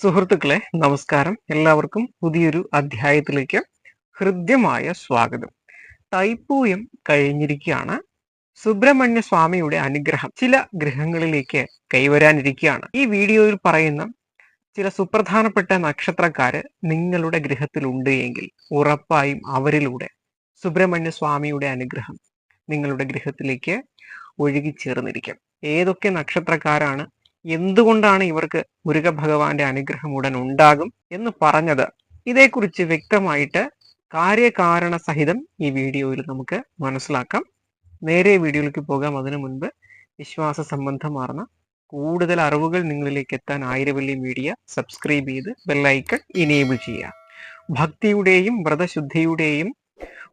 സുഹൃത്തുക്കളെ നമസ്കാരം. എല്ലാവർക്കും പുതിയൊരു അധ്യായത്തിലേക്ക് ഹൃദ്യമായ സ്വാഗതം. തൈപ്പൂയം കഴിഞ്ഞിരിക്കുകയാണ്. സുബ്രഹ്മണ്യ സ്വാമിയുടെ അനുഗ്രഹം ചില ഗ്രഹങ്ങളിലേക്ക് കൈവരാനിരിക്കുകയാണ്. ഈ വീഡിയോയിൽ പറയുന്ന ചില സുപ്രധാനപ്പെട്ട നക്ഷത്രക്കാര് നിങ്ങളുടെ ഗ്രഹത്തിലുണ്ട് എങ്കിൽ ഉറപ്പായും അവരിലൂടെ സുബ്രഹ്മണ്യ സ്വാമിയുടെ അനുഗ്രഹം നിങ്ങളുടെ ഗൃഹത്തിലേക്ക് ഒഴുകിച്ചേർന്നിരിക്കും. ഏതൊക്കെ നക്ഷത്രക്കാരാണ് എന്തുകൊണ്ടാണ് ഇവർക്ക് മുരുക ഭഗവാന്റെ അനുഗ്രഹം ഉടൻ ഉണ്ടാകും എന്ന് പറഞ്ഞത്? ഇതേക്കുറിച്ച് വ്യക്തമായിട്ട് കാര്യകാരണ സഹിതം ഈ വീഡിയോയിൽ നമുക്ക് മനസ്സിലാക്കാം. നേരെ വീഡിയോയിലേക്ക് പോകാം. അതിനു മുൻപ് വിശ്വാസ സംബന്ധമാർന്ന കൂടുതൽ അറിവുകൾ നിങ്ങളിലേക്ക് എത്താൻ ആയിരവല്ലി മീഡിയ സബ്സ്ക്രൈബ് ചെയ്ത് ബെല്ലൈക്കൺ ഇനേബിൾ ചെയ്യുക. ഭക്തിയുടെയും വ്രതശുദ്ധിയുടെയും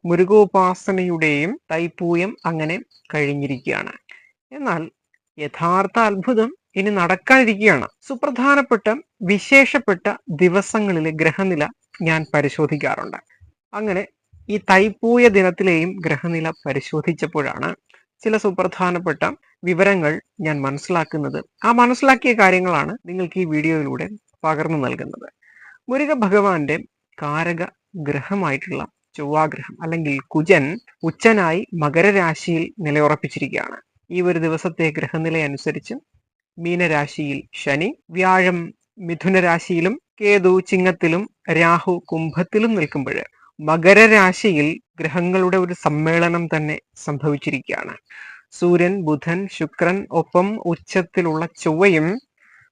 മുരുകോപാസനയുടെയും തൈപ്പൂയം അങ്ങനെ കഴിഞ്ഞിരിക്കുകയാണ്. എന്നാൽ യഥാർത്ഥ അത്ഭുതം ഇനി നടക്കാനിരിക്കുകയാണ്. സുപ്രധാനപ്പെട്ട വിശേഷപ്പെട്ട ദിവസങ്ങളിലെ ഗ്രഹനില ഞാൻ പരിശോധിക്കാറുണ്ട്. അങ്ങനെ ഈ തൈപ്പൂയ ദിനത്തിലെയും ഗ്രഹനില പരിശോധിച്ചപ്പോഴാണ് ചില സുപ്രധാനപ്പെട്ട വിവരങ്ങൾ ഞാൻ മനസ്സിലാക്കുന്നത്. ആ മനസ്സിലാക്കിയ കാര്യങ്ങളാണ് നിങ്ങൾക്ക് ഈ വീഡിയോയിലൂടെ പകർന്നു നൽകുന്നത്. മുരുക ഭഗവാന്റെ കാരക ഗ്രഹമായിട്ടുള്ള ചൊവ്വാഗ്രഹം അല്ലെങ്കിൽ കുജൻ ഉച്ചനായി മകരരാശിയിൽ നിലയുറപ്പിച്ചിരിക്കുകയാണ്. ഈ ഒരു ദിവസത്തെ ഗ്രഹനില അനുസരിച്ച് മീനരാശിയിൽ ശനി വ്യാഴം മിഥുനരാശിയിലും കേതു ചിങ്ങത്തിലും രാഹു കുംഭത്തിലും നിൽക്കുമ്പോൾ മകരരാശിയിൽ ഗ്രഹങ്ങളുടെ ഒരു സമ്മേളനം തന്നെ സംഭവിച്ചിരിക്കുകയാണ്. സൂര്യൻ ബുധൻ ശുക്രൻ ഒപ്പം ഉച്ചത്തിലുള്ള ചൊവ്വയും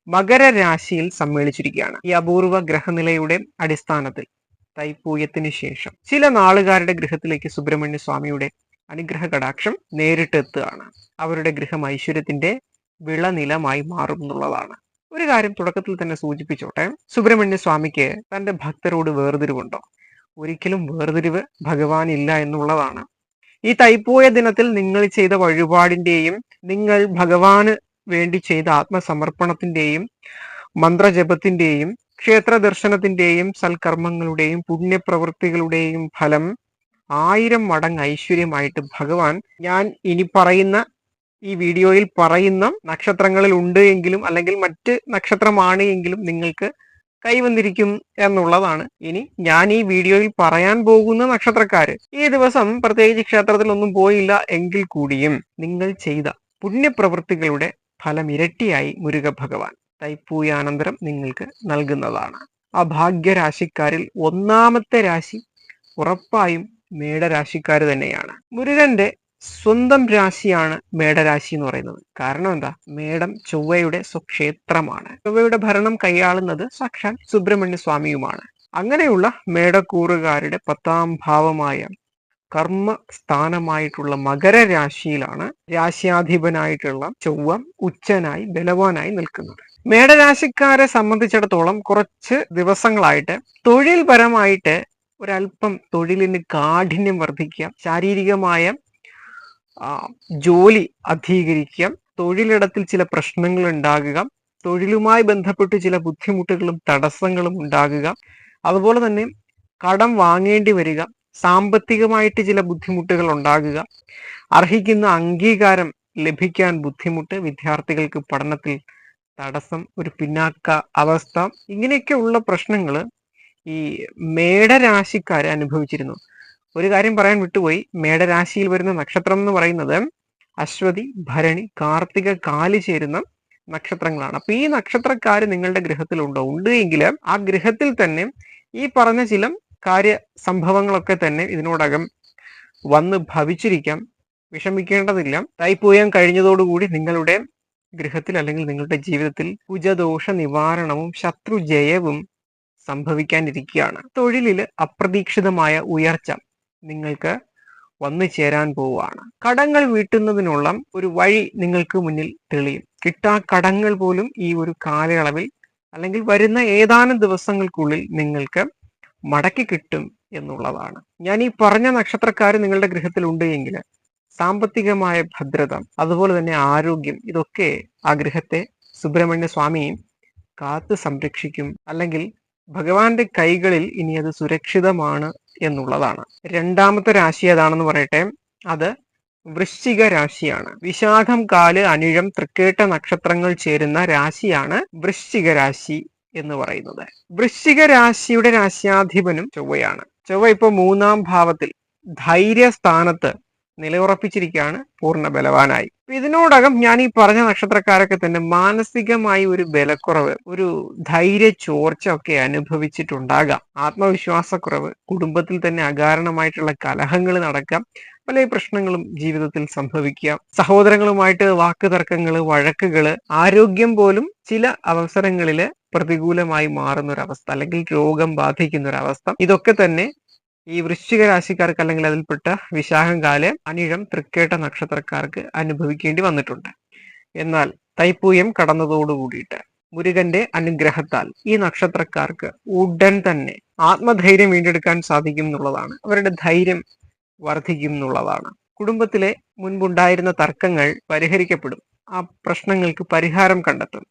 മകരരാശിയിൽ സമ്മേളിച്ചിരിക്കുകയാണ്. ഈ അപൂർവ ഗ്രഹനിലയുടെ അടിസ്ഥാനത്തിൽ തൈപ്പൂയത്തിന് ശേഷം ചില നാളുകാരുടെ ഗൃഹത്തിലേക്ക് സുബ്രഹ്മണ്യ സ്വാമിയുടെ അനുഗ്രഹ കടാക്ഷം നേരിട്ടെത്തുകയാണ്. അവരുടെ ഗൃഹം ഐശ്വര്യത്തിന്റെ വിളനിലമായി മാറും എന്നുള്ളതാണ്. ഒരു കാര്യം തുടക്കത്തിൽ തന്നെ സൂചിപ്പിച്ചോട്ടെ. സുബ്രഹ്മണ്യ സ്വാമിക്ക് തന്റെ ഭക്തരോട് വേർതിരിവുണ്ടോ? ഒരിക്കലും വേർതിരിവ് ഭഗവാൻ ഇല്ല എന്നുള്ളതാണ്. ഈ തൈപ്പൂയ ദിനത്തിൽ നിങ്ങൾ ചെയ്ത വഴിപാടിന്റെയും നിങ്ങൾ ഭഗവാന് വേണ്ടി ചെയ്ത ആത്മസമർപ്പണത്തിന്റെയും മന്ത്രജപത്തിന്റെയും ക്ഷേത്ര ദർശനത്തിന്റെയും സൽക്കർമ്മങ്ങളുടെയും പുണ്യപ്രവൃത്തികളുടെയും ഫലം ആയിരം മടങ്ങ് ഐശ്വര്യമായിട്ട് ഭഗവാൻ ഞാൻ ഇനി പറയുന്ന ഈ വീഡിയോയിൽ പറയുന്ന നക്ഷത്രങ്ങളിൽ ഉണ്ട് എങ്കിലും അല്ലെങ്കിൽ മറ്റ് നക്ഷത്രമാണ് എങ്കിലും നിങ്ങൾക്ക് കൈവന്നിരിക്കും എന്നുള്ളതാണ്. ഇനി ഞാൻ ഈ വീഡിയോയിൽ പറയാൻ പോകുന്ന നക്ഷത്രക്കാര്. ഈ ദിവസം പ്രത്യേകിച്ച് ക്ഷേത്രത്തിലൊന്നും പോയില്ല എങ്കിൽ കൂടിയും നിങ്ങൾ ചെയ്ത പുണ്യപ്രവൃത്തികളുടെ ഫലം ഇരട്ടിയായി മുരുക ഭഗവാൻ തൈപ്പൂയാനന്തരം നിങ്ങൾക്ക് നൽകുന്നതാണ്. ആ ഭാഗ്യരാശിക്കാരിൽ ഒന്നാമത്തെ രാശി ഉറപ്പായും മേടരാശിക്കാർ തന്നെയാണ്. മുരുകന്റെ സ്വന്തം രാശിയാണ് മേടരാശി എന്ന് പറയുന്നത്. കാരണം എന്താ? മേടം ചൊവ്വയുടെ സ്വക്ഷേത്രമാണ്. ചൊവ്വയുടെ ഭരണം കൈയാളുന്നത് സാക്ഷാൽ സുബ്രഹ്മണ്യ സ്വാമിയുമാണ്. അങ്ങനെയുള്ള മേടക്കൂറുകാരുടെ പത്താം ഭാവമായ കർമ്മ സ്ഥാനമായിട്ടുള്ള മകരരാശിയിലാണ് രാശ്യാധിപനായിട്ടുള്ള ചൊവ്വ ഉച്ചനായി ബലവാനായി നിൽക്കുന്നത്. മേടരാശിക്കാരെ സംബന്ധിച്ചിടത്തോളം കുറച്ച് ദിവസങ്ങളായിട്ട് തൊഴിൽപരമായിട്ട് ഒരല്പം തൊഴിലിന് കാഠിന്യം വർദ്ധിക്കുക ശാരീരികമായ ജോലി അധികരിക്കുക തൊഴിലിടത്തിൽ ചില പ്രശ്നങ്ങൾ ഉണ്ടാകുക. തൊഴിലുമായി ബന്ധപ്പെട്ട് ചില ബുദ്ധിമുട്ടുകളും തടസ്സങ്ങളും ഉണ്ടാകുക. അതുപോലെ തന്നെ കടം വാങ്ങേണ്ടി വരിക സാമ്പത്തികമായിട്ട് ചില ബുദ്ധിമുട്ടുകൾ ഉണ്ടാകുക. അർഹിക്കുന്ന അംഗീകാരം ലഭിക്കാൻ ബുദ്ധിമുട്ട് വിദ്യാർത്ഥികൾക്ക് പഠനത്തിൽ തടസ്സം ഒരു പിന്നാക്ക അവസ്ഥ ഇങ്ങനെയൊക്കെയുള്ള പ്രശ്നങ്ങൾ ഈ മേടരാശിക്കാരെ അനുഭവിച്ചിരുന്നു. ഒരു കാര്യം പറയാൻ വിട്ടുപോയി. മേടരാശിയിൽ വരുന്ന നക്ഷത്രം എന്ന് പറയുന്നത് അശ്വതി ഭരണി കാർത്തിക കാലി ചേരുന്ന നക്ഷത്രങ്ങളാണ്. അപ്പൊ ഈ നക്ഷത്രക്കാർ നിങ്ങളുടെ ഗൃഹത്തിലുണ്ടോ? ഉണ്ട് എങ്കിൽ ആ ഗ്രഹത്തിൽ തന്നെ ഈ പറഞ്ഞ ചില കാര്യ സംഭവങ്ങളൊക്കെ തന്നെ ഇതിനോടകം വന്ന് ഭവിച്ചിരിക്കാം. വിഷമിക്കേണ്ടതില്ല. തൈപ്പൂയം കഴിഞ്ഞതോടുകൂടി നിങ്ങളുടെ ഗൃഹത്തിൽ അല്ലെങ്കിൽ നിങ്ങളുടെ ജീവിതത്തിൽ കുജദോഷ നിവാരണവും ശത്രുജയവും സംഭവിക്കാനിരിക്കുകയാണ്. തൊഴിലിൽ അപ്രതീക്ഷിതമായ ഉയർച്ച നിങ്ങൾക്ക് വന്നു ചേരാൻ പോവുകയാണ്. കടങ്ങൾ വീട്ടുന്നതിനുള്ള ഒരു വഴി നിങ്ങൾക്ക് മുന്നിൽ തെളിയും. കിട്ടാ കടങ്ങൾ പോലും ഈ ഒരു കാലയളവിൽ അല്ലെങ്കിൽ വരുന്ന ഏതാനും ദിവസങ്ങൾക്കുള്ളിൽ നിങ്ങൾക്ക് മടക്കി കിട്ടും എന്നുള്ളതാണ്. ഞാൻ ഈ പറഞ്ഞ നക്ഷത്രക്കാർ നിങ്ങളുടെ ഗൃഹത്തിൽ എങ്കിൽ സാമ്പത്തികമായ ഭദ്രത അതുപോലെ തന്നെ ആരോഗ്യം ഇതൊക്കെ ആ ഗൃഹത്തെ സുബ്രഹ്മണ്യ സ്വാമിയും കാത്തു സംരക്ഷിക്കും. അല്ലെങ്കിൽ ഭഗവാന്റെ കൈകളിൽ ഇനി അത് സുരക്ഷിതമാണ് എന്നുള്ളതാണ്. രണ്ടാമത്തെ രാശി ഏതാണെന്ന് പറയട്ടെ? അത് വൃശ്ചിക രാശിയാണ്. വിശാഖം കാൽ അനിഴം തൃക്കേട്ട നക്ഷത്രങ്ങൾ ചേരുന്ന രാശിയാണ് വൃശ്ചിക രാശി എന്ന് പറയുന്നത്. വൃശ്ചിക രാശിയുടെ രാശ്യാധിപനും ചൊവ്വയാണ്. ചൊവ്വ ഇപ്പൊ മൂന്നാം ഭാവത്തിൽ ധൈര്യസ്ഥാനത്ത് നിലയുറപ്പിച്ചിരിക്കുകയാണ് പൂർണ ബലവാനായി. ഇതിനോടകം ഞാൻ ഈ പറഞ്ഞ നക്ഷത്രക്കാരൊക്കെ തന്നെ മാനസികമായി ഒരു ബലക്കുറവ് ഒരു ധൈര്യ ചോർച്ച ഒക്കെ അനുഭവിച്ചിട്ടുണ്ടാകാം. ആത്മവിശ്വാസക്കുറവ് കുടുംബത്തിൽ തന്നെ അകാരണമായിട്ടുള്ള കലഹങ്ങൾ നടക്കാം പല പ്രശ്നങ്ങളും ജീവിതത്തിൽ സംഭവിക്കാം. സഹോദരങ്ങളുമായിട്ട് വാക്ക് തർക്കങ്ങൾ വഴക്കുകൾ ആരോഗ്യം പോലും ചില അവസരങ്ങളിൽ പ്രതികൂലമായി മാറുന്ന ഒരു അവസ്ഥ അല്ലെങ്കിൽ രോഗം ബാധിക്കുന്ന ഒരു അവസ്ഥ ഇതൊക്കെ തന്നെ ഈ വൃശ്ചിക രാശിക്കാർക്ക് അല്ലെങ്കിൽ അതിൽപ്പെട്ട വിശാഖം കാലം അനിഴം തൃക്കേട്ട നക്ഷത്രക്കാർക്ക് അനുഭവിക്കേണ്ടി വന്നിട്ടുണ്ട്. എന്നാൽ തൈപ്പൂയം കടന്നതോടുകൂടിയിട്ട് മുരുകന്റെ അനുഗ്രഹത്താൽ ഈ നക്ഷത്രക്കാർക്ക് ഉടൻ തന്നെ ആത്മധൈര്യം വീണ്ടെടുക്കാൻ സാധിക്കും എന്നുള്ളതാണ്. അവരുടെ ധൈര്യം വർദ്ധിക്കും എന്നുള്ളതാണ്. കുടുംബത്തിലെ മുൻപുണ്ടായിരുന്ന തർക്കങ്ങൾ പരിഹരിക്കപ്പെടും. ആ പ്രശ്നങ്ങൾക്ക് പരിഹാരം കണ്ടെത്തും.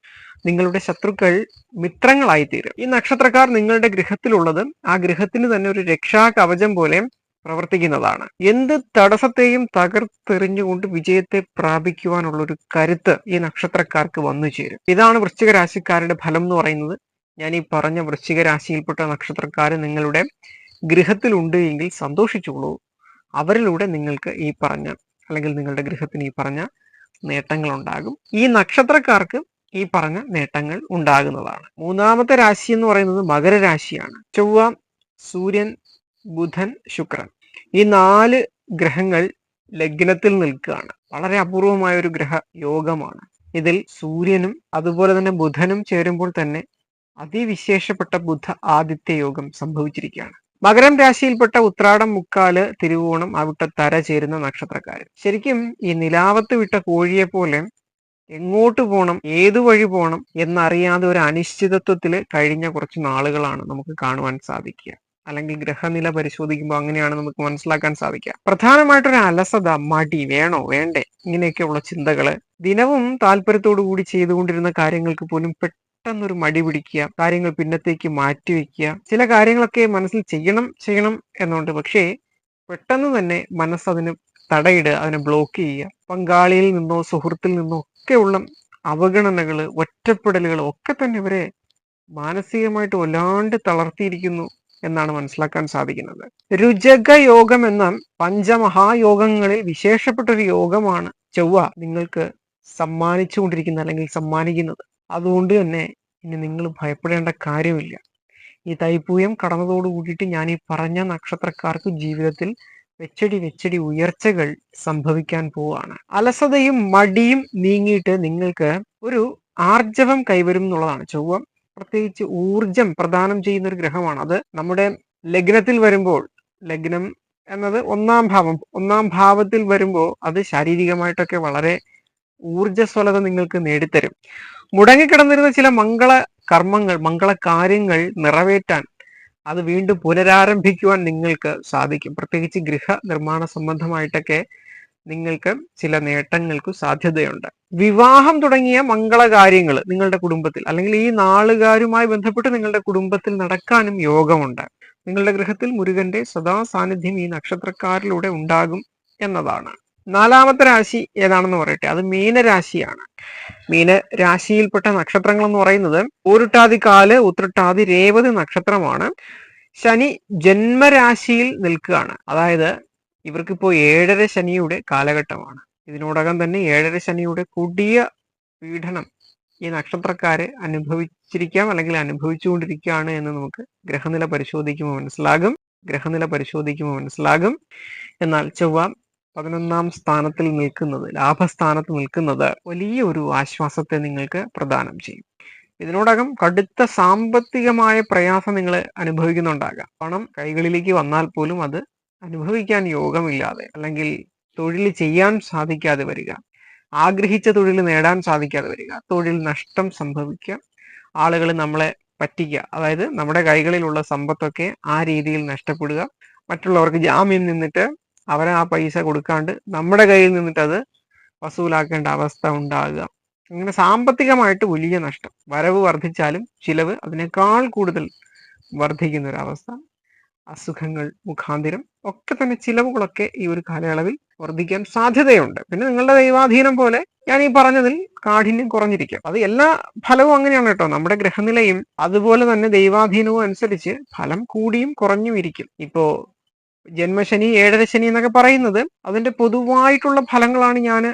നിങ്ങളുടെ ശത്രുക്കൾ മിത്രങ്ങളായി തീരും ഈ നക്ഷത്രക്കാർ നിങ്ങളുടെ ഗൃഹത്തിലുള്ളത് ആ ഗൃഹത്തിന് തന്നെ ഒരു രക്ഷാ കവചം പോലെ പ്രവർത്തിക്കുന്നതാണ്. എന്ത് തടസ്സത്തെയും തകർത്തെറിഞ്ഞുകൊണ്ട് വിജയത്തെ പ്രാപിക്കുവാനുള്ള ഒരു കരുത്ത് ഈ നക്ഷത്രക്കാർക്ക് വന്നു ചേരും. ഇതാണ് വൃശ്ചിക രാശിക്കാരുടെ ഫലം എന്ന് പറയുന്നത്. ഞാൻ ഈ പറഞ്ഞ വൃശ്ചിക രാശിയിൽപ്പെട്ട നക്ഷത്രക്കാർ നിങ്ങളുടെ ഗൃഹത്തിലുണ്ട് എങ്കിൽ സന്തോഷിച്ചോളൂ. അവരിലൂടെ നിങ്ങൾക്ക് ഈ പറഞ്ഞ അല്ലെങ്കിൽ നിങ്ങളുടെ ഗൃഹത്തിന് ഈ പറഞ്ഞ നേട്ടങ്ങൾ ഉണ്ടാകും ഈ നക്ഷത്രക്കാർക്ക് ഈ പറഞ്ഞ നേട്ടങ്ങൾ ഉണ്ടാകുന്നതാണ്. മൂന്നാമത്തെ രാശി എന്ന് പറയുന്നത് മകരരാശിയാണ്. ചൊവ്വ സൂര്യൻ ബുധൻ ശുക്രൻ. ഈ നാല് ഗ്രഹങ്ങൾ ലഗ്നത്തിൽ നിൽക്കുകയാണ്. വളരെ അപൂർവമായ ഒരു ഗ്രഹ യോഗമാണ്. ഇതിൽ സൂര്യനും അതുപോലെ തന്നെ ബുധനും ചേരുമ്പോൾ തന്നെ അതിവിശേഷപ്പെട്ട ബുധ ആദിത്യ യോഗം സംഭവിച്ചിരിക്കുകയാണ്. മകരം രാശിയിൽപ്പെട്ട ഉത്രാടം മുക്കാൽ തിരുവോണം അവിട്ട തര ചേരുന്ന നക്ഷത്രക്കാർ ശരിക്കും ഈ നിലാവത്ത് വിട്ട കോഴിയെ പോലെ എങ്ങോട്ട് പോകണം ഏതു വഴി പോകണം എന്നറിയാതെ ഒരു അനിശ്ചിതത്വത്തിൽ കഴിഞ്ഞ കുറച്ച് നാളുകളാണ് നമുക്ക് കാണുവാൻ സാധിക്കുക. അല്ലെങ്കിൽ ഗ്രഹനില പരിശോധിക്കുമ്പോൾ അങ്ങനെയാണ് നമുക്ക് മനസ്സിലാക്കാൻ സാധിക്കുക. പ്രധാനമായിട്ടൊരു അലസത മടി വേണോ വേണ്ടേ? ഇങ്ങനെയൊക്കെയുള്ള ചിന്തകൾ ദിനവും താല്പര്യത്തോടു കൂടി ചെയ്തുകൊണ്ടിരുന്ന കാര്യങ്ങൾക്ക് പോലും പെട്ടെന്നൊരു മടി പിടിക്കുക കാര്യങ്ങൾ പിന്നത്തേക്ക് മാറ്റിവെക്കുക ചില കാര്യങ്ങളൊക്കെ മനസ്സിൽ ചെയ്യണം ചെയ്യണം എന്നുണ്ട്. പക്ഷേ പെട്ടെന്ന് തന്നെ മനസ്സതിന് തടയിടുക അതിനെ ബ്ലോക്ക് ചെയ്യുക. പങ്കാളിയിൽ നിന്നോ സുഹൃത്തിൽ നിന്നോ ഒക്കെയുള്ള അവഗണനകൾ ഒറ്റപ്പെടലുകൾ ഒക്കെ തന്നെ ഇവരെ മാനസികമായിട്ട് വല്ലാണ്ട് തളർത്തിയിരിക്കുന്നു എന്നാണ് മനസ്സിലാക്കാൻ സാധിക്കുന്നത്. രുചക യോഗം എന്ന പഞ്ചമഹായോഗങ്ങളിൽ വിശേഷപ്പെട്ട ഒരു യോഗമാണ് ചൊവ്വ നിങ്ങൾക്ക് സമ്മാനിച്ചുകൊണ്ടിരിക്കുന്നത് അല്ലെങ്കിൽ സമ്മാനിക്കുന്നത്. അതുകൊണ്ട് തന്നെ ഇനി നിങ്ങൾ ഭയപ്പെടേണ്ട കാര്യമില്ല. ഈ തൈപ്പൂയം കടന്നതോട് കൂടിയിട്ട് ഞാൻ ഈ പറഞ്ഞ നക്ഷത്രക്കാർക്ക് ജീവിതത്തിൽ വെച്ചടി വെച്ചടി ഉയർച്ചകൾ സംഭവിക്കാൻ പോവാണ് അലസതയും മടിയും നീങ്ങിയിട്ട് നിങ്ങൾക്ക് ഒരു ആർജവം കൈവരും എന്നുള്ളതാണ്. ചൊവ്വ പ്രത്യേകിച്ച് ഊർജം പ്രദാനം ചെയ്യുന്ന ഒരു ഗ്രഹമാണ്. അത് നമ്മുടെ ലഗ്നത്തിൽ വരുമ്പോൾ ലഗ്നം എന്നത് ഒന്നാം ഭാവം ഒന്നാം ഭാവത്തിൽ വരുമ്പോൾ അത് ശാരീരികമായിട്ടൊക്കെ വളരെ ഊർജസ്വലത നിങ്ങൾക്ക് നേടിത്തരും. മുടങ്ങിക്കിടന്നിരുന്ന ചില മംഗള കർമ്മങ്ങൾ മംഗള കാര്യങ്ങൾ നിറവേറ്റാൻ അത് വീണ്ടും പുനരാരംഭിക്കുവാൻ നിങ്ങൾക്ക് സാധിക്കും. പ്രത്യേകിച്ച് ഗൃഹ നിർമ്മാണ സംബന്ധമായിട്ടൊക്കെ നിങ്ങൾക്ക് ചില നേട്ടങ്ങൾക്ക് സാധ്യതയുണ്ട്. വിവാഹം തുടങ്ങിയ മംഗളകാര്യങ്ങൾ നിങ്ങളുടെ കുടുംബത്തിൽ അല്ലെങ്കിൽ ഈ നാളുകാരുമായി ബന്ധപ്പെട്ട് നിങ്ങളുടെ കുടുംബത്തിൽ നടക്കാനും യോഗമുണ്ട്. നിങ്ങളുടെ ഗൃഹത്തിൽ മുരുകന്റെ സദാ സാന്നിധ്യം ഈ നക്ഷത്രക്കാരിലൂടെ ഉണ്ടാകും എന്നതാണ്. നാലാമത്തെ രാശി ഏതാണെന്ന് പറയട്ടെ? അത് മീനരാശിയാണ്. മീനരാശിയിൽപ്പെട്ട നക്ഷത്രങ്ങൾ എന്ന് പറയുന്നത് ഊരുട്ടാതി കാൽ ഉത്രട്ടാതി രേവതി നക്ഷത്രമാണ്. ശനി ജന്മരാശിയിൽ നിൽക്കുകയാണ്. അതായത് ഇവർക്കിപ്പോ ഏഴര ശനിയുടെ കാലഘട്ടമാണ്. ഇതിനോടകം തന്നെ ഏഴര ശനിയുടെ കൊടിയ പീഡനം ഈ നക്ഷത്രക്കാര് അനുഭവിച്ചിരിക്കാം അല്ലെങ്കിൽ അനുഭവിച്ചുകൊണ്ടിരിക്കുകയാണ് എന്ന് നമുക്ക് ഗ്രഹനില പരിശോധിക്കുമ്പോൾ മനസ്സിലാകും. ഗ്രഹനില പരിശോധിക്കുമ്പോൾ മനസ്സിലാകും. എന്നാൽ ചൊവ്വ പതിനൊന്നാം സ്ഥാനത്തിൽ നിൽക്കുന്നത് ലാഭസ്ഥാനത്ത് നിൽക്കുന്നത് വലിയ ഒരു ആശ്വാസത്തെ നിങ്ങൾക്ക് പ്രദാനം ചെയ്യും. ഇതിനോടകം കടുത്ത സാമ്പത്തികമായ പ്രയാസം നിങ്ങൾ അനുഭവിക്കുന്നുണ്ടാകാം. പണം കൈകളിലേക്ക് വന്നാൽ പോലും അത് അനുഭവിക്കാൻ യോഗമില്ലാതെ അല്ലെങ്കിൽ തൊഴിൽ ചെയ്യാൻ സാധിക്കാതെ വരിക ആഗ്രഹിച്ച തൊഴിൽ നേടാൻ സാധിക്കാതെ വരിക തൊഴിൽ നഷ്ടം സംഭവിക്കുക ആളുകൾ നമ്മളെ പറ്റിക്കുക അതായത് നമ്മുടെ കൈകളിലുള്ള സമ്പത്തൊക്കെ ആ രീതിയിൽ നഷ്ടപ്പെടുക മറ്റുള്ളവർക്ക് ജാമ്യം നിന്നിട്ട് അവരെ ആ പൈസ കൊടുക്കാണ്ട് നമ്മുടെ കയ്യിൽ നിന്നിട്ട് അത് വസൂലാക്കേണ്ട അവസ്ഥ ഉണ്ടാകുക. അങ്ങനെ സാമ്പത്തികമായിട്ട് വലിയ നഷ്ടം. വരവ് വർദ്ധിച്ചാലും ചിലവ് അതിനേക്കാൾ കൂടുതൽ വർദ്ധിക്കുന്ന ഒരു അവസ്ഥ അസുഖങ്ങൾ മുഖാന്തിരം ഒക്കെ തന്നെ ചിലവുകളൊക്കെ ഈ ഒരു കാലയളവിൽ വർദ്ധിക്കാൻ സാധ്യതയുണ്ട്. പിന്നെ നിങ്ങളുടെ ദൈവാധീനം പോലെ ഞാൻ ഈ പറഞ്ഞതിൽ കാഠിന്യം കുറഞ്ഞിരിക്കും. അത് എല്ലാ ഫലവും അങ്ങനെയാണ് കേട്ടോ. നമ്മുടെ ഗ്രഹനിലയും അതുപോലെ തന്നെ ദൈവാധീനവും അനുസരിച്ച് ഫലം കൂടിയും കുറഞ്ഞും ഇരിക്കും. ഇപ്പോ ജന്മശനി ഏഴര ശനി എന്നൊക്കെ പറയുന്നത് അതിന്റെ പൊതുവായിട്ടുള്ള ഫലങ്ങളാണ് ഞാൻ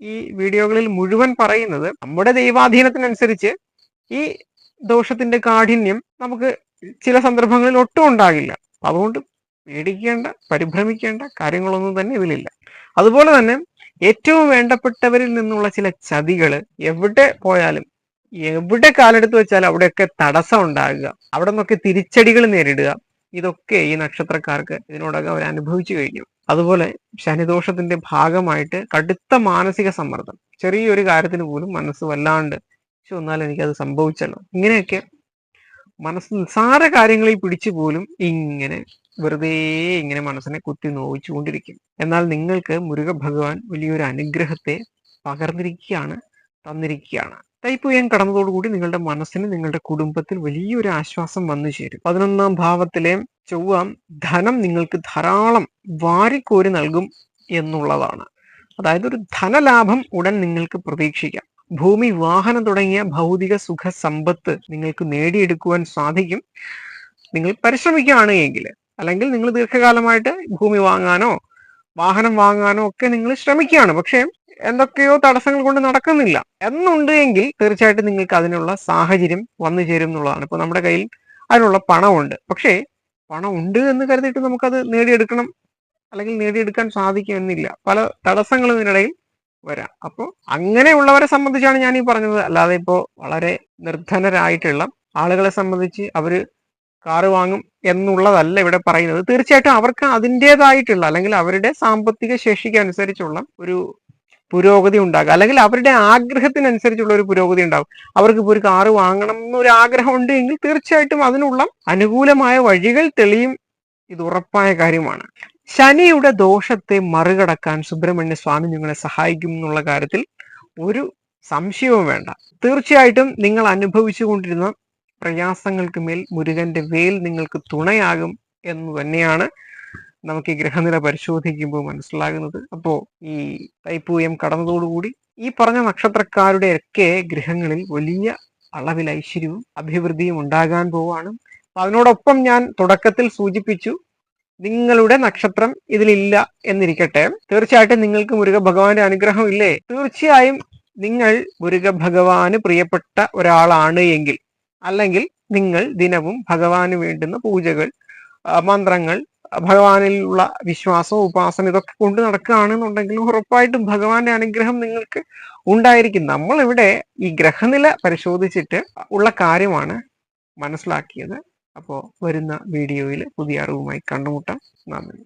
ഈ വീഡിയോകളിൽ മുഴുവൻ പറയുന്നത്. നമ്മുടെ ദൈവാധീനത്തിനനുസരിച്ച് ഈ ദോഷത്തിന്റെ കാഠിന്യം നമുക്ക് ചില സന്ദർഭങ്ങളിൽ ഒട്ടും ഉണ്ടാകില്ല. അതുകൊണ്ട് പേടിക്കേണ്ട പരിഭ്രമിക്കേണ്ട കാര്യങ്ങളൊന്നും തന്നെ ഇതിലില്ല. അതുപോലെ തന്നെ ഏറ്റവും വേണ്ടപ്പെട്ടവരിൽ നിന്നുള്ള ചില ചതികൾ എവിടെ പോയാലും എവിടെ കാലെടുത്ത് വെച്ചാലും അവിടെയൊക്കെ തടസ്സം ഉണ്ടാകുക. അവിടെ നിന്നൊക്കെ തിരിച്ചടികൾ നേരിടുക. ഇതൊക്കെ ഈ നക്ഷത്രക്കാർക്ക് ഇതിനോടകം അവർ അനുഭവിച്ചു കഴിഞ്ഞു. അതുപോലെ ശനിദോഷത്തിന്റെ ഭാഗമായിട്ട് കടുത്ത മാനസിക സമ്മർദ്ദം. ചെറിയൊരു കാര്യത്തിന് പോലും മനസ്സ് വല്ലാണ്ട് എന്നാൽ എനിക്കത് സംഭവിച്ചല്ലോ. ഇങ്ങനെയൊക്കെ മനസ്സ് നിസ്സാര കാര്യങ്ങളിൽ പിടിച്ചു പോലും ഇങ്ങനെ വെറുതെ ഇങ്ങനെ മനസ്സിനെ കുത്തി നോവിച്ചുകൊണ്ടിരിക്കും. എന്നാൽ നിങ്ങൾക്ക് മുരുക ഭഗവാൻ വലിയൊരു അനുഗ്രഹത്തെ പകർന്നിരിക്കുകയാണ് തന്നിരിക്കുകയാണ്. തൈപ്പുയം കടന്നതോടുകൂടി നിങ്ങളുടെ മനസ്സിന് നിങ്ങളുടെ കുടുംബത്തിൽ വലിയൊരു ആശ്വാസം വന്നു ചേരും. പതിനൊന്നാം ഭാവത്തിലെ ചൊവ്വ ധനം നിങ്ങൾക്ക് ധാരാളം വാരിക്കോരി നൽകും എന്നുള്ളതാണ്. അതായത് ഒരു ധനലാഭം ഉടൻ നിങ്ങൾക്ക് പ്രതീക്ഷിക്കാം. ഭൂമി വാഹനം തുടങ്ങിയ ഭൗതിക സുഖ സമ്പത്ത് നിങ്ങൾക്ക് നേടിയെടുക്കുവാൻ സാധിക്കും. നിങ്ങൾ പരിശ്രമിക്കുകയാണ് എങ്കിൽ അല്ലെങ്കിൽ നിങ്ങൾ ദീർഘകാലമായിട്ട് ഭൂമി വാങ്ങാനോ വാഹനം വാങ്ങാനോ ഒക്കെ നിങ്ങൾ ശ്രമിക്കുകയാണ്. പക്ഷേ എന്തൊക്കെയോ തടസ്സങ്ങൾ കൊണ്ട് നടക്കുന്നില്ല. എന്നുണ്ട് എങ്കിൽ തീർച്ചയായിട്ടും നിങ്ങൾക്ക് അതിനുള്ള സാഹചര്യം വന്നു ചേരും എന്നുള്ളതാണ്. ഇപ്പൊ നമ്മുടെ കയ്യിൽ അതിനുള്ള പണമുണ്ട്. പക്ഷേ പണം ഉണ്ട് എന്ന് കരുതിയിട്ട് നമുക്കത് നേടിയെടുക്കണം അല്ലെങ്കിൽ നേടിയെടുക്കാൻ സാധിക്കുമെന്നില്ല പല തടസ്സങ്ങളും ഇതിനിടയിൽ വരാം. അപ്പോൾ അങ്ങനെയുള്ളവരെ സംബന്ധിച്ചാണ് ഞാൻ ഈ പറഞ്ഞത്. അല്ലാതെ ഇപ്പോൾ വളരെ നിർധനരായിട്ടുള്ള ആളുകളെ സംബന്ധിച്ച് അവർ കാറ് വാങ്ങും എന്നുള്ളതല്ല ഇവിടെ പറയുന്നത്. തീർച്ചയായിട്ടും അവർക്ക് അതിന്റെതായിട്ടുള്ള അല്ലെങ്കിൽ അവരുടെ സാമ്പത്തിക ശേഷിക്ക് അനുസരിച്ചുള്ള ഒരു പുരോഗതി ഉണ്ടാകുക അല്ലെങ്കിൽ അവരുടെ ആഗ്രഹത്തിനനുസരിച്ചുള്ള ഒരു പുരോഗതി ഉണ്ടാകും. അവർക്ക് ഇപ്പോൾ ഒരു കാറ് വാങ്ങണം എന്നൊരു ആഗ്രഹം ഉണ്ട് എങ്കിൽ തീർച്ചയായിട്ടും അതിനുള്ള അനുകൂലമായ വഴികൾ തെളിയും ഇത് ഉറപ്പായ കാര്യമാണ്. ശനിയുടെ ദോഷത്തെ മറികടക്കാൻ സുബ്രഹ്മണ്യ സ്വാമി നിങ്ങളെ സഹായിക്കും എന്നുള്ള കാര്യത്തിൽ ഒരു സംശയവും വേണ്ട. തീർച്ചയായിട്ടും നിങ്ങൾ അനുഭവിച്ചു കൊണ്ടിരുന്ന പ്രയാസങ്ങൾക്ക് മേൽ മുരുകന്റെ വേൽ നിങ്ങൾക്ക് തുണയാകും എന്ന് തന്നെയാണ് നമുക്ക് ഈ ഗ്രഹനില പരിശോധിക്കുമ്പോൾ മനസ്സിലാകുന്നത്. അപ്പോ ഈ തൈപ്പൂയം കടന്നതോടുകൂടി ഈ പറഞ്ഞ നക്ഷത്രക്കാരുടെ ഒക്കെ ഗ്രഹങ്ങളിൽ വലിയ അളവിൽ ഐശ്വര്യവും അഭിവൃദ്ധിയും ഉണ്ടാകാൻ പോവാണ്. അതിനോടൊപ്പം ഞാൻ തുടക്കത്തിൽ സൂചിപ്പിച്ചു നിങ്ങളുടെ നക്ഷത്രം ഇതിലില്ല എന്നിരിക്കട്ടെ. തീർച്ചയായിട്ടും നിങ്ങൾക്ക് മുരുക ഭഗവാന്റെ അനുഗ്രഹം ഇല്ലേ? തീർച്ചയായും നിങ്ങൾ മുരുക ഭഗവാന് പ്രിയപ്പെട്ട ഒരാളാണ് എങ്കിൽ അല്ലെങ്കിൽ നിങ്ങൾ ദിനവും ഭഗവാന് വേണ്ടുന്ന പൂജകൾ മന്ത്രങ്ങൾ ഭഗവാനിലുള്ള വിശ്വാസം ഉപാസന ഇതൊക്കെ കൊണ്ട് നടക്കുകയാണെന്നുണ്ടെങ്കിൽ ഉറപ്പായിട്ടും ഭഗവാന്റെ അനുഗ്രഹം നിങ്ങൾക്ക് ഉണ്ടായിരിക്കും. നമ്മൾ ഇവിടെ ഈ ഗ്രഹനില പരിശോധിച്ചിട്ട് ഉള്ള കാര്യമാണ് മനസ്സിലാക്കിയത്. അപ്പോൾ വരുന്ന വീഡിയോയിൽ പുതിയ അറിവുമായി കണ്ടുമുട്ടാം. നന്ദി.